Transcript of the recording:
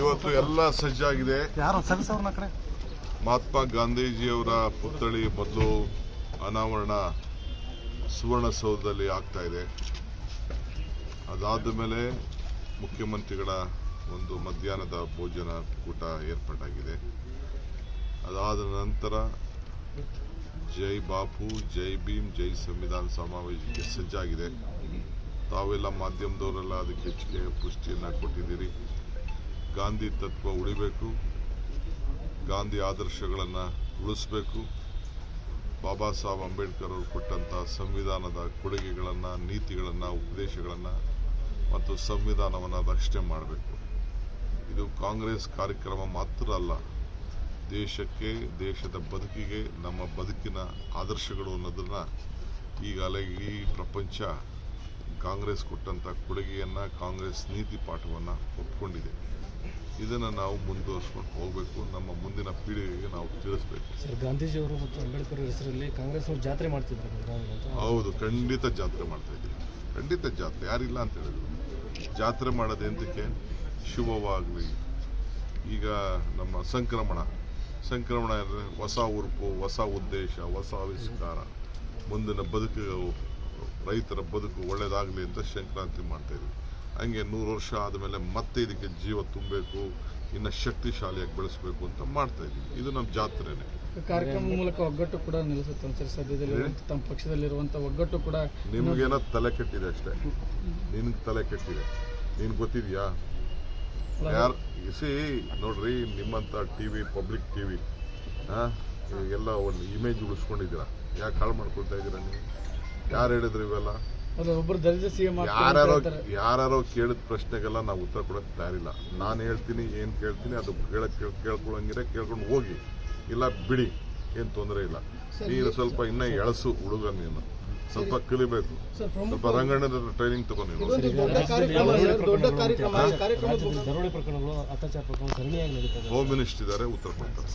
ಇವತ್ತು ಎಲ್ಲ ಸಜ್ಜಾಗಿದೆ. ಮಹಾತ್ಮ ಗಾಂಧೀಜಿಯವರ ಪುತ್ಥಳಿ ಮೊದಲು ಅನಾವರಣ ಸುವರ್ಣಸೌಧದಲ್ಲಿ ಆಗ್ತಾ ಇದೆ. ಅದಾದ ಮೇಲೆ ಮುಖ್ಯಮಂತ್ರಿಗಳ ಒಂದು ಮಧ್ಯಾಹ್ನದ ಭೋಜನ ಕೂಟ ಏರ್ಪಾಟಾಗಿದೆ. ಅದಾದ ನಂತರ ಜೈ ಬಾಪು, ಜೈ ಭೀಮ್, ಜೈ ಸಂವಿಧಾನ ಸಮಾವೇಶಕ್ಕೆ ಸಜ್ಜಾಗಿದೆ. ತಾವೆಲ್ಲ ಮಾಧ್ಯಮದವರೆಲ್ಲ ಅದಕ್ಕೆ ಹೆಚ್ಚಿಗೆ ಪುಷ್ಟಿಯನ್ನು ಕೊಟ್ಟಿದ್ದೀರಿ. ಗಾಂಧಿ ತತ್ವ ಉಳಿಬೇಕು. ಗಾಂಧಿ ಆದರ್ಶಗಳನ್ನು ಉಳಿಸಬೇಕು. ಬಾಬಾ ಸಾಹೇಬ್ ಅಂಬೇಡ್ಕರ್ ಅವರು ಕೊಟ್ಟಂಥ ಸಂವಿಧಾನದ ಕೊಡುಗೆಗಳನ್ನು, ನೀತಿಗಳನ್ನು, ಉಪದೇಶಗಳನ್ನು ಮತ್ತು ಸಂವಿಧಾನವನ್ನು ರಕ್ಷಣೆ ಮಾಡಬೇಕು. ಇದು ಕಾಂಗ್ರೆಸ್ ಕಾರ್ಯಕ್ರಮ ಮಾತ್ರ ಅಲ್ಲ ದೇಶಕ್ಕೆ ದೇಶದ ಬದುಕಿಗೆ ನಮ್ಮ ಬದುಕಿನ ಆದರ್ಶಗಳು ಅನ್ನೋದನ್ನು ಈಗಾಗಲೇ ಈ ಪ್ರಪಂಚ ಕಾಂಗ್ರೆಸ್ ಕೊಟ್ಟಂಥ ಕೊಡುಗೆಯನ್ನು ಕಾಂಗ್ರೆಸ್ ನೀತಿ ಪಾಠವನ್ನು ಒಪ್ಕೊಂಡಿದೆ. ಇದನ್ನು ನಾವು ಮುಂದುವರ್ಸ್ಕೊಂಡು ಹೋಗಬೇಕು. ನಮ್ಮ ಮುಂದಿನ ಪೀಳಿಗೆಗೆ ನಾವು ತಿಳಿಸ್ಬೇಕು. ಸರ್ ಗಾಂಧೀಜಿಯವರು ಮತ್ತು ಅಂಬೇಡ್ಕರ್ ಹೆಸರಲ್ಲಿ ಕಾಂಗ್ರೆಸ್ ಅವರು ಜಾತ್ರೆ ಮಾಡ್ತಿದ್ರು ಹೌದು ಖಂಡಿತ ಜಾತ್ರೆ ಮಾಡ್ತಾ ಇದ್ದೀವಿ. ಖಂಡಿತ ಜಾತ್ರೆ ಯಾರಿಲ್ಲ ಅಂತ ಹೇಳಿದ್ರು. ಜಾತ್ರೆ ಮಾಡೋದು ಎಂತಕ್ಕೆ? ಶುಭವಾಗಲಿ. ಈಗ ನಮ್ಮ ಸಂಕ್ರಮಣ. ಸಂಕ್ರಮಣ ಇರ್ತದೆ ಹೊಸ ಉರುಪು ಹೊಸ ಉದ್ದೇಶ ಹೊಸ ಆವಿಷ್ಕಾರ ಮುಂದಿನ ಬದುಕು ರೈತರ ಬದುಕು ಒಳ್ಳೆಯದಾಗಲಿ ಅಂತ ಸಂಕ್ರಾಂತಿ ಮಾಡ್ತಾಯಿದ್ವಿ ಹಂಗೆ ನೂರು ವರ್ಷ ಆದಮೇಲೆ ಮತ್ತೆ ಇದಕ್ಕೆ ಜೀವ ತುಂಬಬೇಕು ಇನ್ನು ಶಕ್ತಿಶಾಲಿಯಾಗಿ ಬೆಳೆಸಬೇಕು ಅಂತ ಮಾಡ್ತಾ ಇದ್ವಿ ಇದು ನಮ್ಮ ಜಾತ್ರೆನೇ. ಕಾರ್ಯಕ್ರಮ ಮೂಲಕ ಒಗ್ಗಟ್ಟು ಕೂಡ ನಿಲ್ಲಿಸುತ್ತೆ ಸದ್ಯದಲ್ಲಿ ತಮ್ಮ ಪಕ್ಷದಲ್ಲಿರುವಂತ ಒಗ್ಗಟ್ಟು ಕೂಡ ನಿಮ್ಗೇನೋ ತಲೆ ಕೆಟ್ಟಿದೆ ಅಷ್ಟೇ. ನಿನ್ಗೆ ತಲೆ ಕೆಟ್ಟಿದೆ. ನೀನು ಗೊತ್ತಿದ್ಯಾ? ಯಾರು ಸಿ ನೋಡ್ರಿ ನಿಮ್ಮಂತ ಟಿವಿ ಪಬ್ಲಿಕ್ ಟಿವಿ ಎಲ್ಲ ಒಂದು ಇಮೇಜ್ ಉಳಿಸ್ಕೊಂಡಿದ್ದೀರಾ? ಯಾಕೆ ಹಾಳು ಮಾಡ್ಕೊಳ್ತಾ ಇದ್ದೀರಾ ನೀವು? ಯಾರು ಹೇಳಿದ್ರು ಇವೆಲ್ಲ? ಯಾರ್ಯಾರೋ ಯಾರ್ಯಾರೋ ಕೇಳಿದ ಪ್ರಶ್ನೆಗೆಲ್ಲ ನಾವು ಉತ್ತರ ಕೊಡಕ್ಕೆ ತಯಾರಿಲ್ಲ. ನಾನು ಹೇಳ್ತೀನಿ ಏನು ಕೇಳ್ತೀನಿ ಅದು ಕೇಳಕ್ ಕೇಳ್ ಕೇಳ್ಕೊಳಂಗಿದ್ರೆ ಕೇಳ್ಕೊಂಡು ಹೋಗಿ. ಇಲ್ಲ ಬಿಡಿ ಏನು ತೊಂದರೆ ಇಲ್ಲ. ನೀನು ಸ್ವಲ್ಪ ಇನ್ನೂ ಎಳಸು ಹುಡುಗ ನೀನು. ಸ್ವಲ್ಪ ಕಲಿಬೇಕು. ಸ್ವಲ್ಪ ರಂಗಣ್ಣದ ಟ್ರೈನಿಂಗ್ ತಗೊಂಡು ಹೋಮ್ ಮಿನಿಸ್ಟರ್ ಇದ್ದಾರೆ ಉತ್ತರ ಕೊಡ್ತಾರೆ.